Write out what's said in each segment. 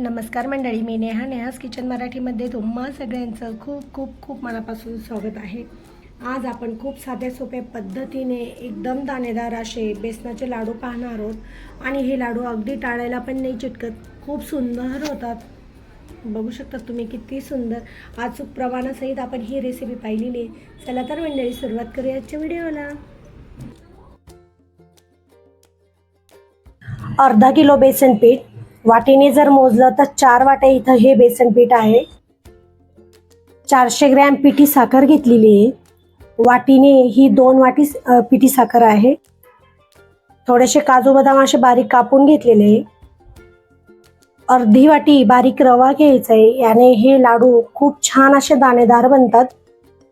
नमस्कार मंडळी मी नेहा. नेहास किचन मराठीमध्ये तुम्हा सगळ्यांचं खूप खूप खूप मनापासून स्वागत आहे. आज आपण खूप साध्या सोप्या पद्धतीने एकदम दाणेदार असे बेसनाचे लाडू पाहणार आहोत. आणि हे लाडू अगदी टाळायला पण नाही चिटकत खूप सुंदर होतात. बघू शकता तुम्ही किती सुंदर. अचूक प्रमाणासहित आपण ही रेसिपी पाहिलेली आहे. चला तर मंडळी सुरुवात करूया आजच्या व्हिडिओला. अर्धा किलो बेसन पीठ वाटीने जर मोजलं तर चार वाट्या इथं हे बेसन पीठ आहे. चारशे ग्रॅम पिठी साखर घेतलेली आहे. वाटीने ही दोन वाटी पिठी साखर आहे. थोडेसे काजू बदाम असे बारीक कापून घेतलेले आहे. अर्धी वाटी बारीक रवा घ्यायचा आहे. याने हे लाडू खूप छान असे दाणेदार बनतात.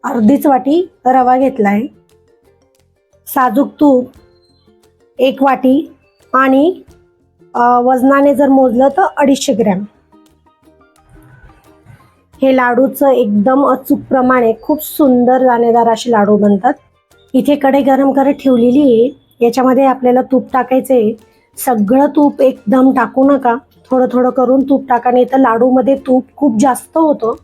अर्धीच वाटी रवा घेतला आहे. साजूक तूप एक वाटी आणि वजनाने जर मोजलं तर अडीचशे ग्रॅम. हे लाडूचं एकदम अचूक प्रमाणे खूप सुंदर दाणेदार असे लाडू बनतात. इथे कडे गरम करत ठेवलेली आहे. याच्यामध्ये आपल्याला तूप टाकायचं आहे. सगळं तूप एकदम टाकू नका. थोडं थोडं करून तूप टाकाने नाही तर लाडूमध्ये तूप खूप जास्त होतं.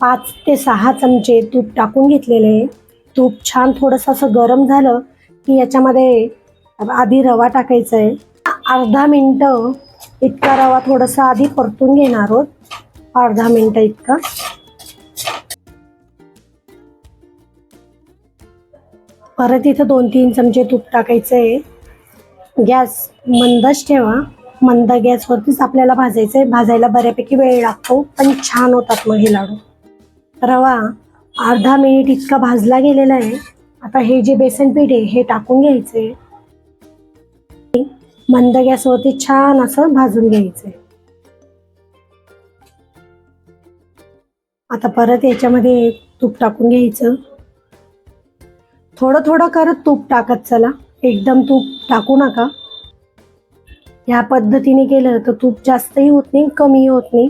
पाच ते सहा चमचे तूप टाकून घेतलेले आहे. तूप छान थोडंसं असं गरम झालं की याच्यामध्ये आधी रवा टाकायचा आहे अर्धा मिनटं इतका रवा थोडासा आधी परतून घेणार आहोत. अर्धा मिनटं इतका. परत इथं दोन तीन चमचे तूप टाकायचं आहे गॅस मंदच ठेवा. मंद गॅसवरतीच आपल्याला भाजायचं आहे भाजायला बऱ्यापैकी वेळ लागतो पण छान होतात मग हे लाडू. रवा अर्धा मिनिट इतका भाजला गेलेला आहे. आता हे जे बेसन पीठ आहे हे टाकून घ्यायचं आहे मंद गॅसवरती छान असं भाजून घ्यायचंय आता परत याच्यामध्ये तूप टाकून घ्यायचं. थोडं थोडं करत तूप टाकत चला. एकदम तूप टाकू नका. या पद्धतीने केलं तर तूप जास्तही होत नाही कमी होत नाही.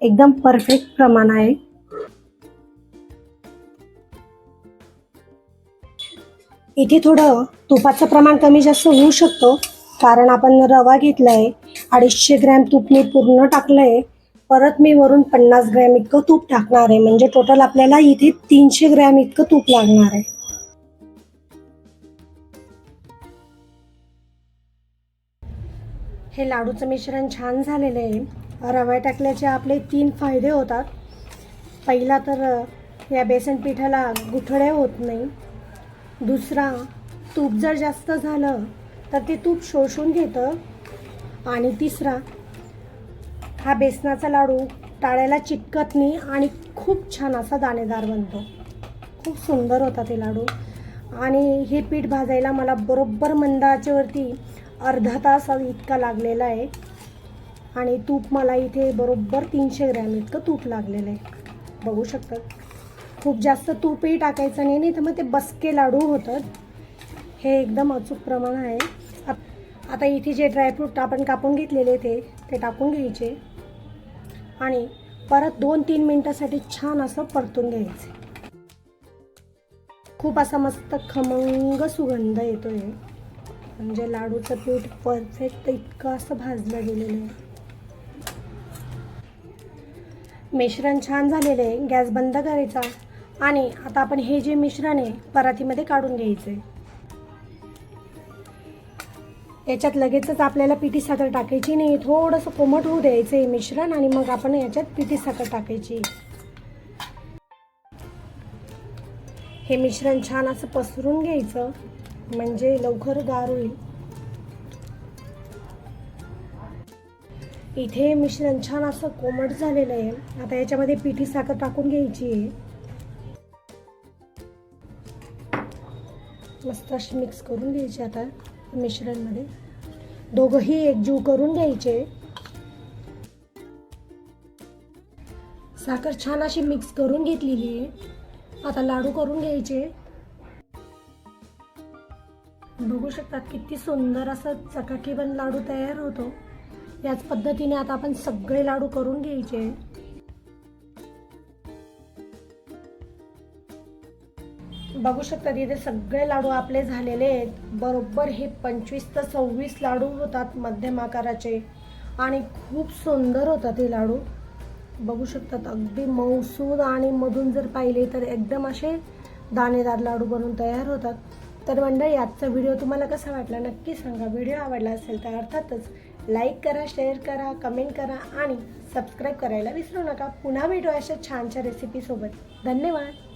एकदम परफेक्ट प्रमाण आहे. इथे थोडं तुपाचं प्रमाण कमी जास्त होऊ शकतो. कारण आपण रवा घेतलाय अडीचशे ग्रॅम तूप मी पूर्ण टाकलंय परत मी वरून पन्नास ग्रॅम इतकं तूप टाकणार आहे. म्हणजे टोटल आपल्याला इथे तीनशे ग्रॅम इतकं तूप लागणार आहे. हे लाडूचं मिश्रण छान झालेलं आहे. रवा टाकल्याचे आपले तीन फायदे होतात. पहिला तर या बेसन पिठाला गुठळे होत नाही. दुसरा तूप जर जास्त झालं तर ते तूप शोषून घेतं. आणि तिसरा हा बेसनाचा लाडू टाळ्याला चिटकत नाही आणि खूप छान असा दाणेदार बनतो. खूप सुंदर होता ते लाडू. आणि हे पीठ भाजायला मला बरोबर मंदाच्यावरती अर्धा तास इतका लागलेला आहे. आणि तूप मला इथे बरोबर तीनशे ग्रॅम इतकं तूप लागलेलं आहे. बघू शकतात खूप जास्त तूपही टाकायचं नाही नाही तर मग ते बसके लाडू होतात. हे एकदम अचूक प्रमाण आहे. आता इथे जे ड्रायफ्रूट आपण कापून घेतलेले ते ते टाकून घ्यायचे. आणि परत दोन तीन मिनटासाठी छान असं परतून घ्यायचे. खूप असा मस्त खमंग सुगंध येतो आहे म्हणजे लाडूचं पीठ परफेक्ट इतकं असं भाजलं गेलेलं आहे. मिश्रण छान झालेलं आहे. गॅस बंद करायचा. आणि आता आपण हे जे मिश्रण आहे परातीमध्ये काढून घ्यायचं आहे याच्यात लगेचच आपल्याला पिठी साखर टाकायची नाही. थोडंसं कोमट होऊ द्यायचं आहे मिश्रण आणि मग आपण याच्यात पिठी साखर टाकायची. हे मिश्रण छान असं पसरून घ्यायचं. म्हणजे लवकर गार होईल. इथे मिश्रण छान असं कोमट झालेलं आहे. आता याच्यामध्ये पिठी साखर टाकून घ्यायची आहे. मस्त अशी मिक्स करून घ्यायची आता मिश्रणमध्ये. दोघंही एकजीव करून घ्यायचे. साखर छान अशी मिक्स करून घेतलेली आहे. आता लाडू करून घ्यायचे. बघू शकतात किती सुंदर असं चकाकीबंद लाडू तयार होतो. याच पद्धतीने आता आपण सगळे लाडू करून घ्यायचे. बघू शकता तिथे सगळे लाडू आपले झालेले आहेत. बरोबर हे पंचवीस ते सव्वीस लाडू होतात मध्यम आकाराचे. आणि खूप सुंदर होतात हे लाडू. बघू शकतात अगदी मऊसूद आणि मधून जर पाहिले तर एकदम असे दाणेदार लाडू बनवून तयार होतात. तर मंडळी आजचा व्हिडिओ तुम्हाला कसा वाटला नक्की सांगा. व्हिडिओ आवडला असेल तर अर्थातच लाईक करा शेअर करा कमेंट करा आणि सबस्क्राईब करायला विसरू नका. पुन्हा भेटू अशा छानशा रेसिपीसोबत धन्यवाद.